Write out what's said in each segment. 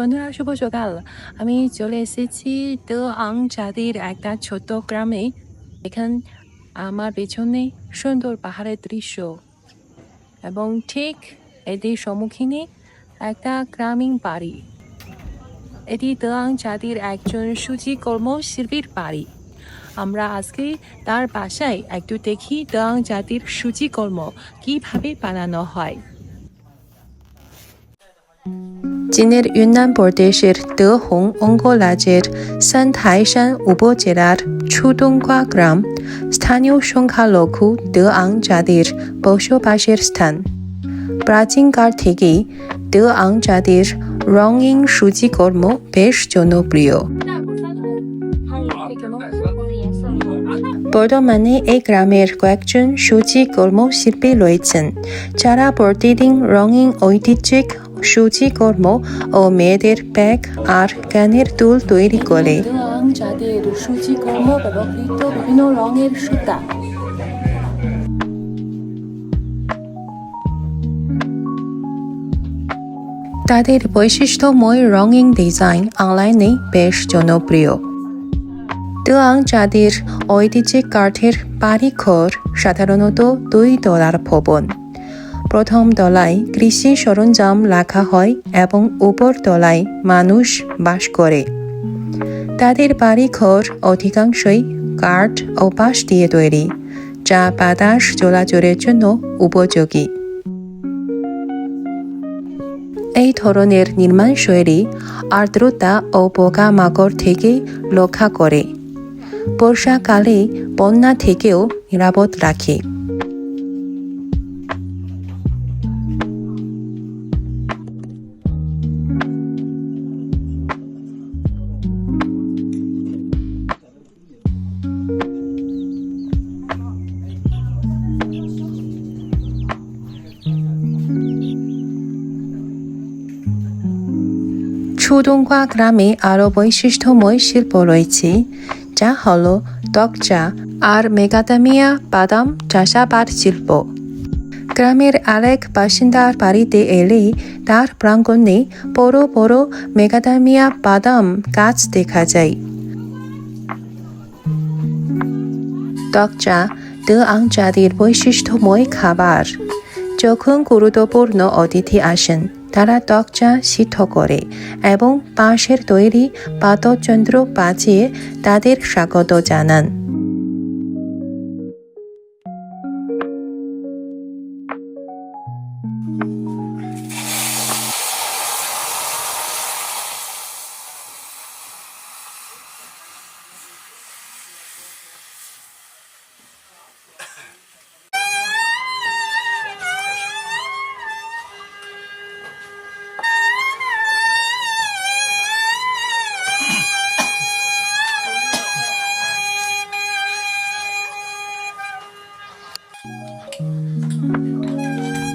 বন্ধুরা শুভ সকাল আমি চলে এসেছি দ আং জাতির একটা ছোট্ট গ্রামে। এখান আমার পেছনে সুন্দর পাহাড়ের দৃশ্য। এবং ঠিক এটির সম্মুখীনে একটা গ্রামীণ বাড়ি। এটি দেওয়াং জাতির একজন সূচিকর্ম শিল্পীর বাড়ি। আমরা আজকে তার বাসায় একটু দেখি দেওয়াং জাতির সূচিকর্ম কীভাবে বানানো হয়। চীনের ইউনান প্রদেশের দেহং অঙ্গরাজ্যের সানথাইশান উপজেলার ছুদংকা গ্রাম স্থানীয় সংখ্যালঘু দেআং জাতির বসবাসের স্থান প্রাচীনকাল থেকেই দেআং জাতির রঙিন সূচিকর্ম বেশ জনপ্রিয় বর্তমানে এই গ্রামের কয়েকজন সূচি কর্মশিল্পী রয়েছেন যারা প্রতিদিন রঙিন ঐতিহ্যিক সূচিকর্ম ও মেয়েদের ব্যাগ আর গানের দুল তৈরি করে। যাদের সূচিকর্ম ব্যবহৃত বিভিন্ন রঙের সুতা। তাদের বৈশিষ্ট্যময় রঙিন ডিজাইন অনলাইনে বেশ জনপ্রিয়। দেওয়াং যাদের ঐতিহ্যিক কাঠের বাড়িঘর সাধারণত দুই তলার ভবন। প্রথম তলায় কৃষি সরঞ্জাম রাখা হয় এবং উপর তলায় মানুষ বাস করে। তাদের বাড়িঘর অধিকাংশই কাঠ ও বাঁশ দিয়ে তৈরি, যা বাতাস চলাচলের জন্য উপযোগী। এই ধরনের নির্মাণ শৈলী আর্দ্রতা ও পোকামাকড় থেকে রক্ষা করে। বর্ষাকালে বন্যা থেকেও নিরাপদ রাখে। ছুদংকা গ্রামে আরও বৈশিষ্ট্যময় শিল্প রয়েছে, যা হল তকচা আর মেগাদামিয়া বাদাম চাষাবাদ শিল্প। গ্রামের আরেক বাসিন্দার বাড়িতে এলে তার প্রাঙ্গণে বড় বড় মেগাদামিয়া বাদাম গাছ দেখা যায়। তকচা আং জাতির বৈশিষ্ট্যময় খাবার। যখন গুরুত্বপূর্ণ অতিথি আসেন তারা তকচা সিদ্ধ করে এবং পাশের তৈরি পাতচন্দ্র বাজিয়ে তাদের স্বাগত জানান।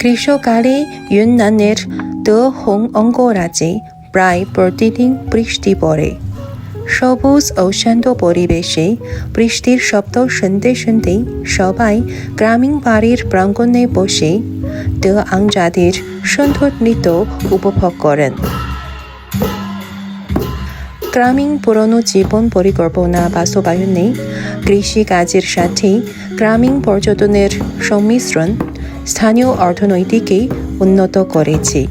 গ্রীষ্মকালে ইউনানের দহং অঙ্গরাজ্যে প্রায় প্রতিদিন বৃষ্টি পড়ে। সবুজ ও শান্ত পরিবেশে বৃষ্টির শব্দ শুনতে শুনতেই সবাই গ্রামীণ বাড়ির প্রাঙ্গণে বসে দ আংজাদের সুন্দর নৃত্য উপভোগ করেন। গ্রামীণ পুরনো জীবন পরিকল্পনা বাস্তবায়নে কৃষিকাজের সাথে গ্রামীণ পর্যটনের সংমিশ্রণ স্থানীয় অর্থনৈতিকে উন্নত করেছে।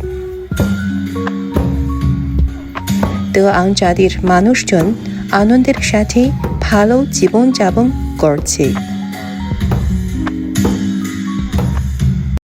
দেওয়াং জাতির মানুষজন আনন্দের সাথে ভালো জীবনযাপন করছে।